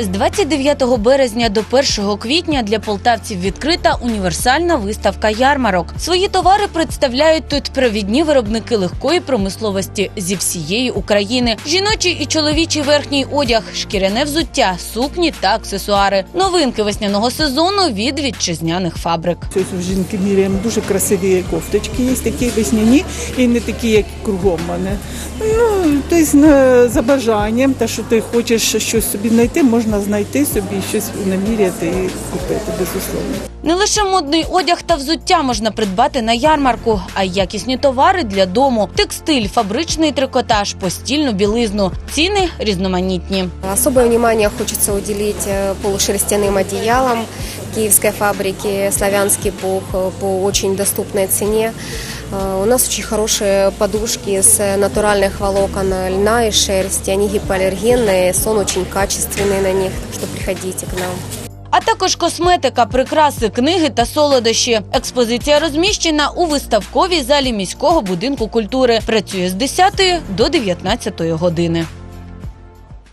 З 29 березня до 1 квітня для полтавців відкрита універсальна виставка ярмарок. Свої товари представляють тут провідні виробники легкої промисловості зі всієї України. Жіночий і чоловічий верхній одяг, шкіряне взуття, сукні та аксесуари. Новинки весняного сезону від вітчизняних фабрик. Ось жінки міряємо дуже красиві кофточки, є такі весняні і не такі, як кругом мене. Ну, на- за бажанням, та що ти хочеш щось собі знайти, можна знайти собі щось наміряти і купити, безусловно. Не лише модний одяг та взуття можна придбати на ярмарку, а й якісні товари для дому, текстиль, фабричний трикотаж, постільну білизну. Ціни різноманітні. Особое внимание хочется уделить э, полушерстяным одеялам киевской фабрики «Славянский пух» э, по очень доступной цене. Э, У нас очень хорошие подушки с натуральных волокон льна и шерсти. Они гипоаллергенные, сон очень качественный на них, так что приходите к нам. А також косметика, прикраси, книги та солодощі. Експозиція розміщена у виставковій залі міського будинку культури. Працює з 10 до 19 години.